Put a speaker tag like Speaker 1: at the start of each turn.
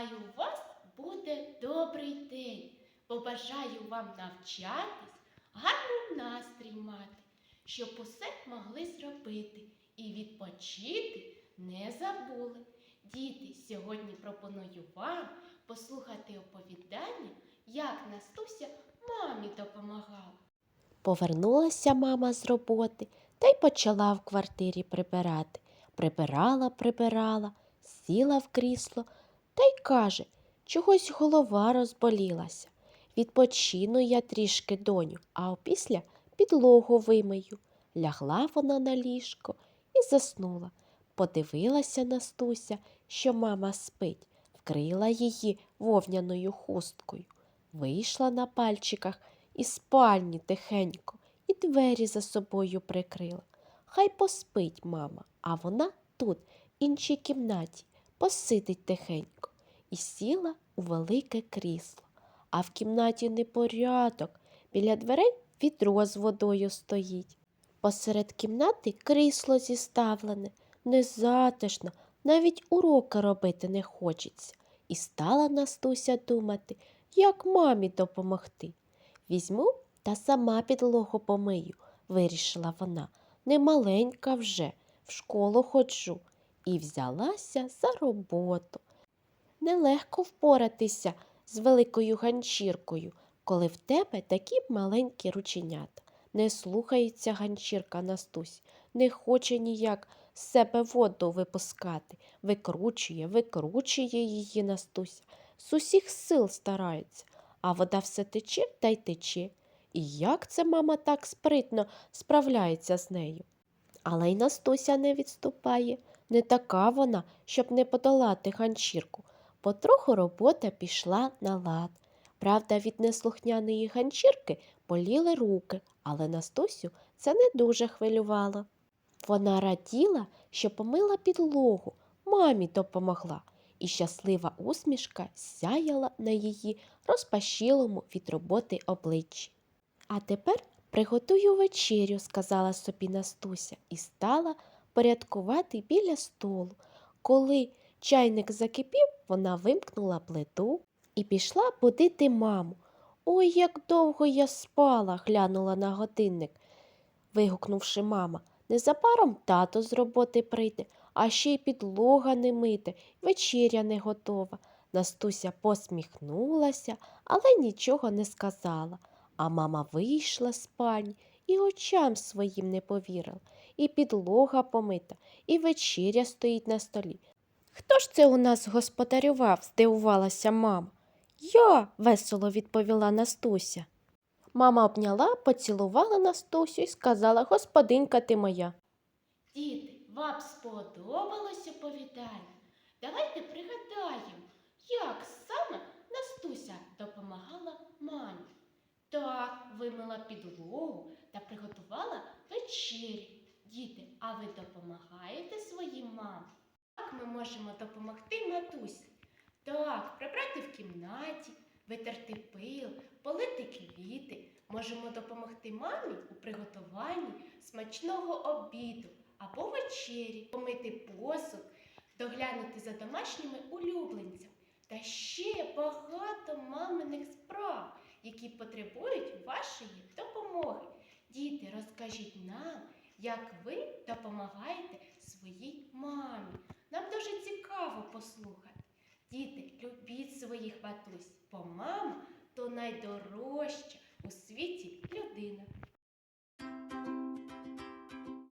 Speaker 1: Хай у вас буде добрий день. Побажаю вам навчатись, гарний настрій мати, щоб усе могли зробити і відпочити не забули. Діти, сьогодні пропоную вам послухати оповідання, як Настуся мамі допомагала.
Speaker 2: Повернулася мама з роботи та й почала в квартирі прибирати. Прибирала, прибирала, сіла в крісло та й каже, чогось голова розболілася. Відпочину я трішки доню, а опісля підлогу вимию. Лягла вона на ліжко і заснула. Подивилася Настуся, що мама спить, вкрила її вовняною хусткою. Вийшла на пальчиках із спальні тихенько і двері за собою прикрила. Хай поспить мама, а вона тут, в іншій кімнаті, посидить тихенько і сіла у велике крісло. А в кімнаті непорядок. Біля дверей відро з водою стоїть. Посеред кімнати крісло зіставлене, незатишно, навіть уроки робити не хочеться. І стала Настуся думати, як мамі допомогти. Візьму та сама підлогу помию, вирішила вона. Немаленька вже, в школу ходжу. І взялася за роботу. Нелегко впоратися з великою ганчіркою, коли в тебе такі маленькі рученята. Не слухається ганчірка Настусь, не хоче ніяк з себе воду випускати, викручує, викручує її Настуся, з усіх сил старається, а вода все тече та й тече. І як це мама так спритно справляється з нею? Але й Настуся не відступає, не така вона, щоб не подолати ганчірку. Потроху робота пішла на лад. Правда, від неслухняної ганчірки боліли руки, але Настусю це не дуже хвилювало. Вона раділа, що помила підлогу, мамі допомогла, і щаслива усмішка сяяла на її розпашілому від роботи обличчі. А тепер приготую вечерю, сказала собі Настуся, і стала порядкувати біля столу. Коли чайник закипів, вона вимкнула плиту і пішла будити маму. Ой, як довго я спала, глянула на годинник, вигукнувши мама. Незабаром тато з роботи прийде, а ще й підлога не мита, вечеря не готова. Настуся посміхнулася, але нічого не сказала. А мама вийшла з спальні і очам своїм не повірила. І підлога помита, і вечеря стоїть на столі. Хто ж це у нас господарював? здивувалася мама. Я, весело відповіла Настуся. Мама обняла, поцілувала Настусю і сказала Господинка ти моя.
Speaker 1: Діти, вам сподобалось оповідання? Давайте пригадаємо, як саме Настуся допомагала мамі. Так, вимила підлогу та. Діти, а ви допомагаєте своїм мамам? Як ми можемо допомогти матусі? Так, прибрати в кімнаті, витерти пил, полити квіти. Можемо допомогти мамі у приготуванні смачного обіду або вечері, помити посуд, доглянути за домашніми улюбленцями та ще багато маминих справ, які потребують вашої допомоги. Діти, розкажіть нам, як ви допомагаєте своїй мамі. Нам дуже цікаво послухати. Діти, любіть своїх матусь, бо мама то найдорожча у світі людина.